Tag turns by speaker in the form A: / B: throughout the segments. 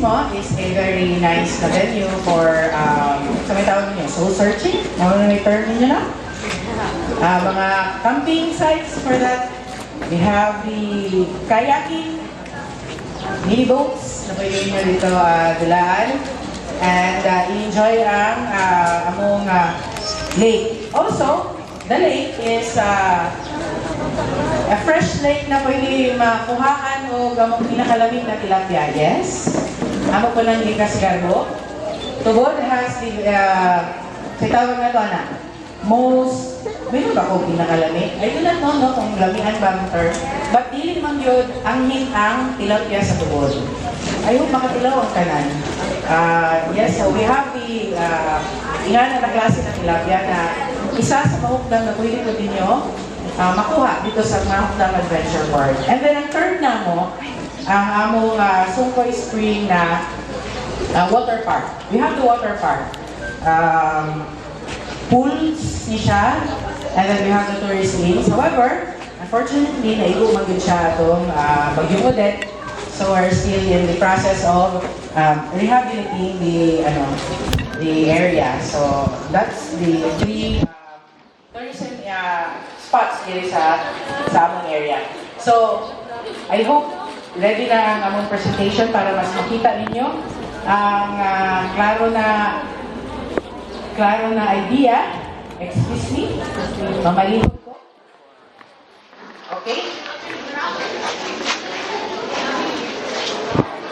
A: mismo is a very nice na venue for, um, sa may tawag niyo, soul searching? Ano na yung term ninyo na? Ah, mga camping sites for that. We have the kayaking, mini boats na pwede nyo dito uh, dulaan. And uh, enjoy ang uh, among uh, lake. Also, the lake is uh, a fresh lake na pwede makuhaan o gamong pinakalamig na tilapia. Yes. Amo ko lang likas garbo. Tubod has the, uh, sa tawag na to, anak, most, meron ba ko pinakalamig? I do not know no, kung lamihan ba ang term. But dili man yun, ang ang tilapia sa tubod. I hope makatilaw ang kanan. Uh, yes, so we have the uh, ingana na klase ng tilapia na isa sa mahukdang na pwede ko ninyo uh, makuha dito sa Mahukdang Adventure Park. And then ang third na mo, ang among uh, Sungkoy Spring na uh, water park. We have the water park. Um, pools ni siya, and then we have the tourist lanes. However, unfortunately, naigo magin siya itong uh, Bagyong Odette. So we're still in the process of um, rehabilitating the ano the area. So that's the three uh, tourism uh, spots here sa sa among area. So I hope ready na ang among presentation para mas makita ninyo ang ah, klaro na klaro na idea. Excuse me. Mamalihog ko. Okay?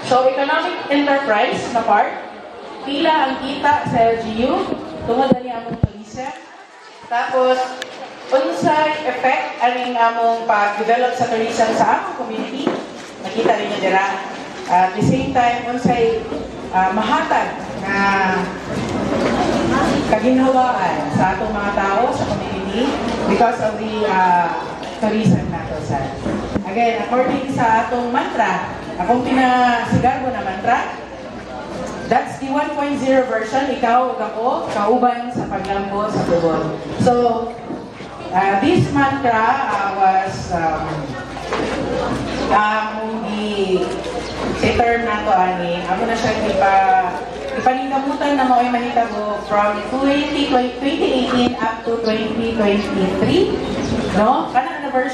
A: So, economic enterprise na part, pila ang kita sa LGU, tungod na niya among tulism. Tapos, unsay effect aning among pag-develop sa tourism sa among community. Nakita rin niyo dira. At the same time, unsay ah, mahatag na kaginhawaan sa atong mga tao sa community because of the uh, tourism nato sa. Again, according sa atong mantra, akong pinasigar ko na mantra, that's the 1.0 version, ikaw ako, kauban sa paglambo sa tubod. So, uh, this mantra uh, was um, i sa term na to ani amo na siya ipa ipaningkamutan na mao'y mahitabo from 20, 2018 up to 2023 no? Kana na version